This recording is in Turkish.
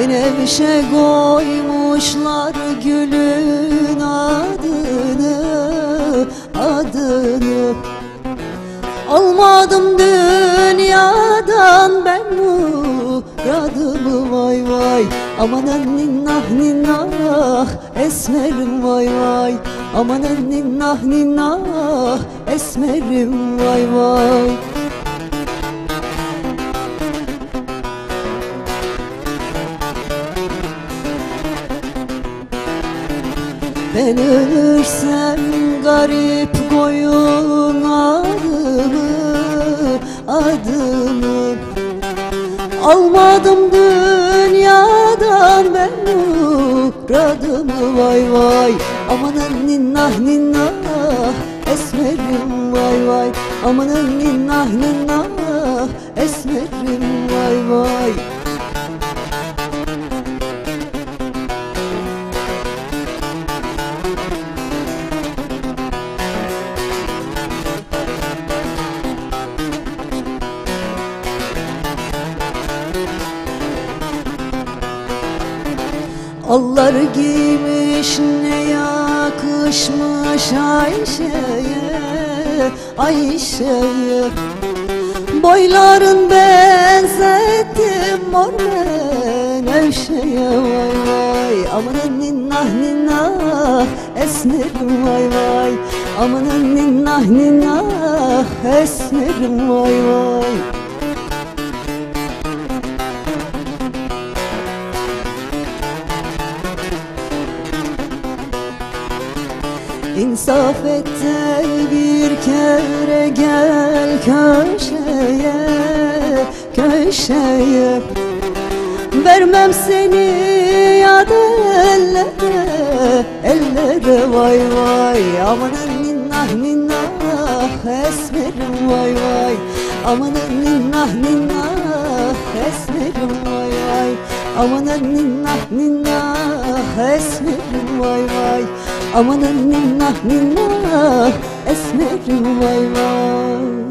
Menevşe koymuşlar gülün adını Adını. Almadım dünyadan ben muradımı vay vay. Aman ninnah ninnah esmerim vay vay. Aman ninnah ninnah esmerim vay vay Ben ölürsem garip koyun adımı, adımı Almadım dünyadan ben muradımı. Vay vay Amanın ninnah ninnah esmerim. Vay vay Amanın ninnah ninnah esmerim. Vay vay Allar giymiş ne yakışmış Ayşe'ye Ayşe'ye. Boyların benzettim mor menevşeye vay vay. Amanın ninnah ninnah esmerim vay vay. Amanın ninnah ninnah esmerim vay vay İnsaf et de bir kere gel köşeye, köşeye. Vermem seni yad ellere, ellere. Vay vay Amanın ninnah ninnah esmerim. Vay vay Amanın ninnah ninnah esmerim. Vay vay Amanın ninnah ninnah esmerim. Vay vay Amanın ninnah ninnah esmerim vay vay